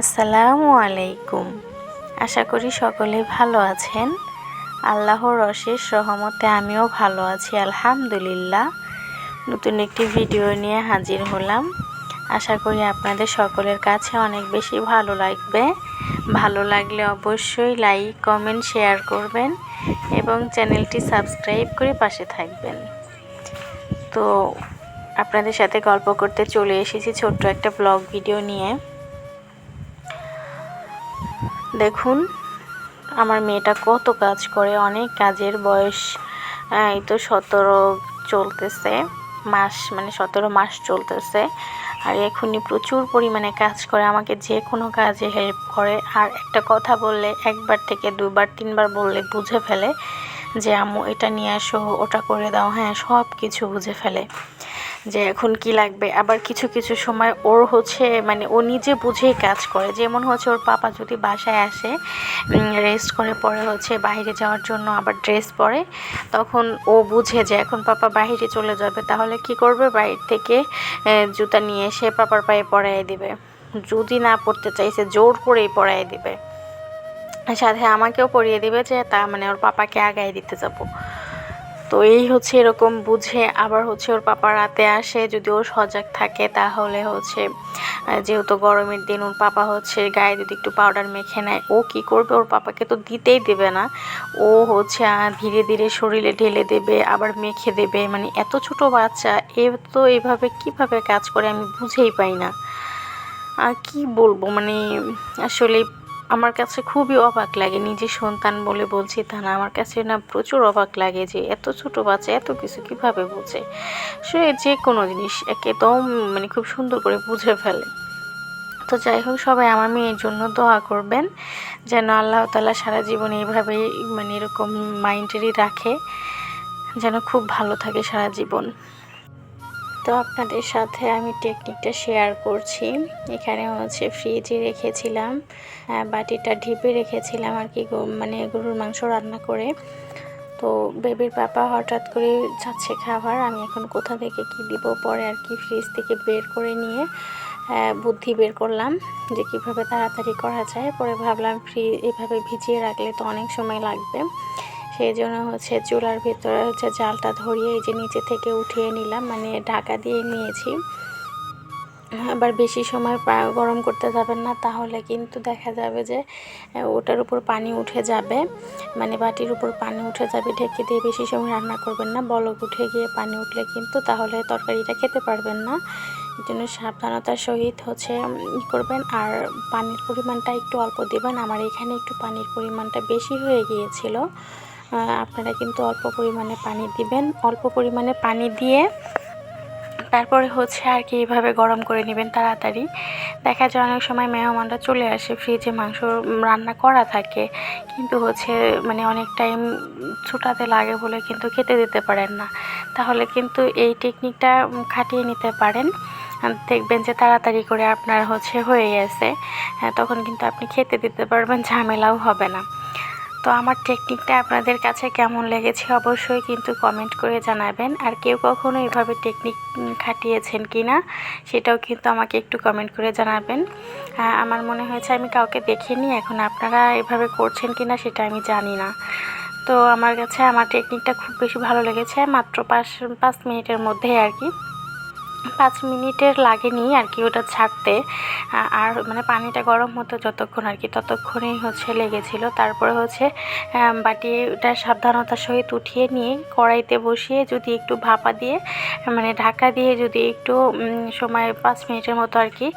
আসসালামু আলাইকুম। আশা করি সকলে ভালো আছেন। আল্লাহর অশেষ সহমতে আমিও ভালো আছি, আলহামদুলিল্লাহ। নতুন একটি ভিডিও নিয়ে হাজির হলাম। আশা করি আপনাদের সকলের কাছে অনেক বেশি ভালো লাগবে। ভালো লাগলে অবশ্যই লাইক, কমেন্ট, শেয়ার করবেন এবং চ্যানেলটি সাবস্ক্রাইব করে পাশে থাকবেন। তো আপনাদের সাথে গল্প করতে চলে এসেছি ছোট্ট একটা ব্লগ ভিডিও নিয়ে। দেখুন, আমার মেয়েটা কত কাজ করে, অনেক কাজের বয়স এই তো সতেরো চলতেছে, মাস মানে সতেরো মাস চলতেছে, আর এখনই প্রচুর পরিমাণে কাজ করে, আমাকে যে কোনো কাজে হেল্প করে। আর একটা কথা বললে, একবার থেকে দুবার, তিনবার বললে বুঝে ফেলে যে, আম্মু, এটা নিয়ে আসো, ওটা করে দাও। হ্যাঁ সব কিছু বুঝে ফেলে। যে এখন কি লাগবে? আবার কিছু কিছু সময় ওর হচ্ছে মানে ও নিজে বুঝেই কাজ করে। যেমন হচ্ছে ওর পাপা যদি বাসায় আসে রেস্ট করে, পরে হচ্ছে বাইরে যাওয়ার জন্য আবার ড্রেস পরে, তখন ও বুঝে যে এখন পাপা বাইরে চলে যাবে। তাহলে কি করবে? বাইরে থেকে জুতা নিয়ে এসে পাপার পায়ে পরাই দিবে। যদি না পড়তে চাইছে, জোর করেই পরাই দিবে। সাথে আমাকেও পরিয়ে দিবে যে তা মানে ওর পাপাকে আগায় দিতে যাব। তো এই হচ্ছে এরকম বুঝে আবার হচ্ছে ওর পাপা রাতে আসে, যদি ও সজাগ থাকে তাহলে হচ্ছে যেহেতু গরমের দিন ওর পাপা হচ্ছে গায়ে যদি একটু পাউডার মেখে নেয়, ও কি করবে? ওর পাপাকে তো দিতেই দেবে না। ও হচ্ছে ধীরে ধীরে শরীরে ঢেলে দেবে, আবার মেখে দেবে। মানে এত ছোট বাচ্চা, এ তো এভাবে কীভাবে কাজ করে আমি বুঝেই পাই না। আর কি বলব? মানে আসলে আমার কাছে খুবই অবাক লাগে। নিজের সন্তান বলে বলছি তা না আমার কাছে না প্রচুর অবাক লাগে যে এত ছোট বাচ্চা এত কিছু কীভাবে বোঝে? সে যে কোনো জিনিস একদম মানে খুব সুন্দর করে বুঝে ফেলে। তো যাই হোক, সবাই আমার মেয়ের জন্য দোয়া করবেন যেন আল্লাহ তালা সারা জীবন এইভাবেই মানে এরকম মাইন্ডেরই রাখে, যেন খুব ভালো থাকে সারা জীবন। তো আপনাদের সাথে আমি টেকনিকটা শেয়ার করছি। এখানে হচ্ছে ফ্রিজে রেখেছিলাম বাটিটা ঢিপে রেখেছিলাম আর কি মানে গরুর মাংস রান্না করে। তো বেবির পাপা হঠাৎ করে যাচ্ছে খাবার, আমি এখন কোথা থেকে কি দিব পরে আর কি ফ্রিজ থেকে বের করে নিয়ে বুদ্ধি বের করলাম যে কীভাবে তাড়াতাড়ি করা যায়। পরে ভাবলাম ফ্রি এভাবে ভিজিয়ে রাখলে তো অনেক সময় লাগবে। সেই জন্য হচ্ছে চুলার ভিতরে হচ্ছে জালটা ধরিয়ে এই যে নিচে থেকে উঠিয়ে নিলাম মানে ঢাকা দিয়ে নিয়েছি। আবার বেশি সময় গরম করতে যাবেন না, তাহলে কিন্তু দেখা যাবে যে ওটার উপর পানি উঠে যাবে। মানে বাটির উপর পানি উঠে যাবে, ঢেকে দিয়ে বেশি সময় রান্না করবেন না। বলক উঠে গিয়ে পানি উঠলে কিন্তু তাহলে তরকারিটা খেতে পারবেন না। এই জন্য সাবধানতার সহিত হচ্ছে ই করবেন। আর পানির পরিমাণটা একটু অল্প দেবেন। আমার এখানে একটু পানির পরিমাণটা বেশি হয়ে গিয়েছিল। আপনারা কিন্তু অল্প পরিমাণে পানি দিবেন। অল্প পরিমাণে পানি দিয়ে তারপরে হচ্ছে আর কি এইভাবে গরম করে নেবেন তাড়াতাড়ি। দেখা যায় অনেক সময় মেহমানরা চলে আসে, ফ্রিজে মাংস রান্না করা থাকে, কিন্তু হচ্ছে মানে অনেক টাইম ছুটাতে লাগে বলে কিন্তু খেতে দিতে পারেন না। তাহলে কিন্তু এই টেকনিকটা খাটিয়ে নিতে পারেন। দেখবেন যে তাড়াতাড়ি করে আপনার হচ্ছে হয়ে গেছে। তখন কিন্তু আপনি খেতে দিতে পারবেন, ঝামেলাও হবে না। তো আমার টেকনিকটা আপনাদের কাছে কেমন লেগেছে অবশ্যই কিন্তু কমেন্ট করে জানাবেন। আর কেউ কখনো এভাবে টেকনিক খাটিয়েছেন কি না সেটাও কিন্তু আমাকে একটু কমেন্ট করে জানাবেন। আমার মনে হয়েছে আমি কাউকে দেখিনি, এখন আপনারা এভাবে করছেন কি না সেটা আমি জানি না। তো আমার কাছে আমার টেকনিকটা খুব বেশি ভালো লেগেছে, মাত্র পাঁচ পাঁচ মিনিটের মধ্যে আর কি। পাঁচ মিনিটের লাগেনি আর কি ওটা ছাড়তে। আর মানে পানিটা গরম হতো যতক্ষণ আর কি, ততক্ষণেই হচ্ছে লেগেছিল। তারপরে হচ্ছে বাটিটা সাবধানতার সহিত উঠিয়ে নিয়ে কড়াইতে বসিয়ে যদি একটু ভাপা দিয়ে মানে ঢাকা দিয়ে যদি একটু সময় পাঁচ মিনিটের মতো আর কি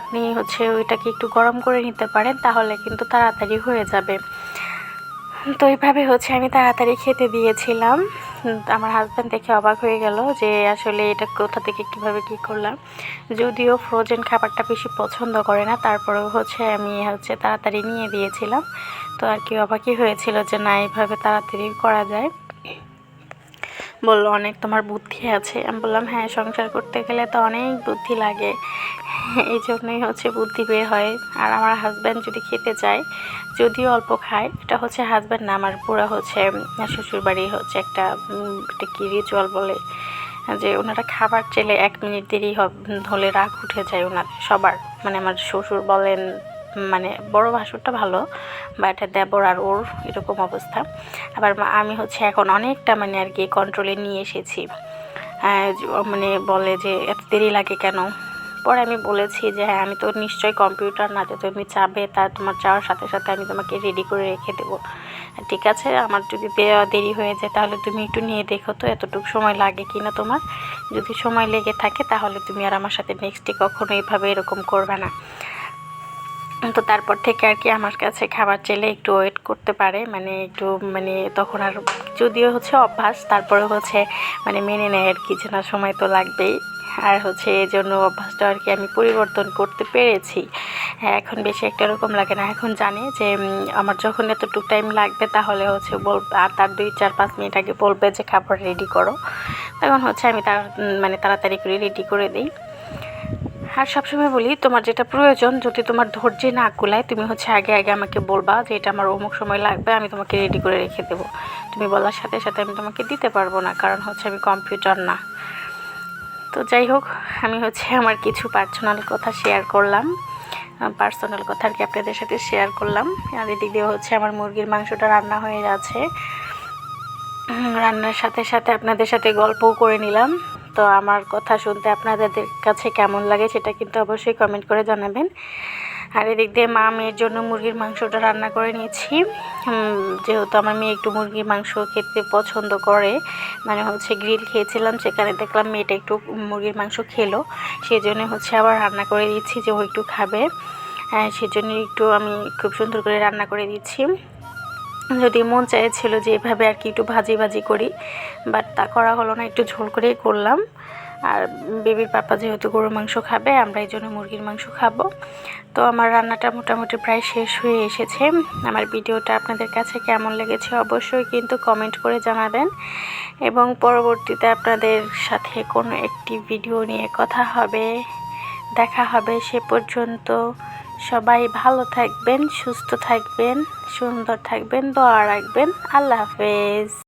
আপনি হচ্ছে ওইটাকে একটু গরম করে নিতে পারেন, তাহলে কিন্তু তাড়াতাড়ি হয়ে যাবে। তো এইভাবে হচ্ছে আমি তাড়াতাড়ি খেতে দিয়েছিলাম। আমার হাজব্যান্ড দেখে অবাক হয়ে গেল যে আসলে এটা কোথা থেকে, কীভাবে, কী করলাম। যদিও ফ্রোজেন খাবারটা বেশি পছন্দ করে না, তারপরেও হচ্ছে আমি হচ্ছে তাড়াতাড়ি নিয়ে দিয়েছিলাম। তো আর কি অবাকই হয়েছিল যে না এইভাবে তাড়াতাড়ি করা যায়। বলল, অনেক তোমার বুদ্ধি আছে। আমি বললাম হ্যাঁ সংসার করতে গেলে তো অনেক বুদ্ধি লাগে। এই জন্যই হচ্ছে বুদ্ধি বের হয়। আর আমার হাজব্যান্ড যদি খেতে চায়, যদিও অল্প খায়, এটা হচ্ছে হাজব্যান্ড না, আমার পুরো হচ্ছে শ্বশুরবাড়ি হচ্ছে একটা একটা কি রিচুয়াল বলে, যে ওনারা খাবার চেলে এক মিনিট দেরি হলে রাগ উঠে যায় ওনার সবার। মানে আমার শ্বশুর বলেন মানে বড় ভাসুরটা ভালো বাট দেবর আর ওর এরকম অবস্থা। আবার আমি হচ্ছে এখন অনেকটা মানে আর কি কন্ট্রোলে নিয়ে এসেছি। হ্যাঁ, মানে বলে যে এত দেরি লাগে কেন? পরে আমি বলেছি যে হ্যাঁ আমি তো নিশ্চয়ই কম্পিউটার না যে তুমি চাবে তা তোমার চাওয়ার সাথে সাথে আমি তোমাকে রেডি করে রেখে দেবো। ঠিক আছে আমার যদি দেরি হয়ে যায় তাহলে তুমি একটু নিয়ে দেখো তো এতটুকু সময় লাগে কি না তোমার। যদি সময় লেগে থাকে তাহলে তুমি আর আমার সাথে নেক্সটে কখনো এইভাবে এরকম করবে না। তো তারপর থেকে আর কি আমার কাছে খাবার চাইলে একটু ওয়েট করতে পারে মানে একটু মানে তখন আর যদিও হচ্ছে অভ্যাস, তারপরে হচ্ছে মানে মেনে নেয় আর কি যে না, সময় তো লাগবেই। আর হচ্ছে এই জন্য অভ্যাসটা আর কি আমি পরিবর্তন করতে পেরেছি। হ্যাঁ এখন বেশি একটা এরকম লাগে না। এখন জানি যে আমার যখন এতটুকু টাইম লাগবে, তাহলে হচ্ছে বল, আর তার দুই, চার, পাঁচ মিনিট আগে বলবে যে, খাবার রেডি করো। তখন হচ্ছে আমি তার মানে তাড়াতাড়ি করে রেডি করে দিই। আর সবসময় বলি, তোমার যেটা প্রয়োজন, যদি তোমার ধৈর্যে না কুলায়, তুমি হচ্ছে আগে আগে আমাকে বলবা যে এটা আমার অমুক সময় লাগবে, আমি তোমাকে রেডি করে রেখে দেবো। তুমি বলার সাথে সাথে আমি তোমাকে দিতে পারব না, কারণ হচ্ছে আমি কম্পিউটার না। তো যাই হোক, আমি হচ্ছে আমার কিছু পার্সোনাল কথা শেয়ার করলাম। পার্সোনাল কথা আর কি আপনাদের সাথে শেয়ার করলাম। আর এদিক দিয়ে হচ্ছে আমার মুরগির মাংসটা রান্না হয়ে যাচ্ছে রান্নার সাথে সাথে আপনাদের সাথে গল্পও করে নিলাম। তো আমার কথা শুনতে আপনাদের কাছে কেমন লাগে সেটা কিন্তু অবশ্যই কমেন্ট করে জানাবেন। আর এদিক দিয়ে মা মেয়ের জন্য মুরগির মাংসটা রান্না করে নিয়েছি। যেহেতু আমার মেয়ে একটু মুরগির মাংস খেতে পছন্দ করে মানে হচ্ছে গ্রিল খেয়েছিলাম, সেখানে দেখলাম মেয়েটা একটু মুরগির মাংস খেলো। সেই জন্য হচ্ছে আবার রান্না করে দিচ্ছি যে ও একটু খাবে। হ্যাঁ সেজন্য একটু আমি খুব সুন্দর করে রান্না করে দিচ্ছি। যদি মন চাইছিল যে এভাবে আর কি একটু ভাজি ভাজি করি বাট তা করা হলো না, একটু ঝোল করেই করলাম। আর বেবির পাপা যেহেতু গরুর মাংস খাবে, আমরা এই জন্য মুরগির মাংস খাব। তো আমার রান্নাটা মোটামুটি প্রায় শেষ হয়ে এসেছে। আমার ভিডিওটা আপনাদের কাছে কেমন লেগেছে অবশ্যই কিন্তু কমেন্ট করে জানাবেন। এবং পরবর্তীতে আপনাদের সাথে কোনো একটি ভিডিও নিয়ে কথা হবে, দেখা হবে সে পর্যন্ত। সবাই ভালো থাকবেন সুস্থ থাকবেন সুন্দর থাকবেন দোয়া রাখবেন। আল্লাহ হাফেজ।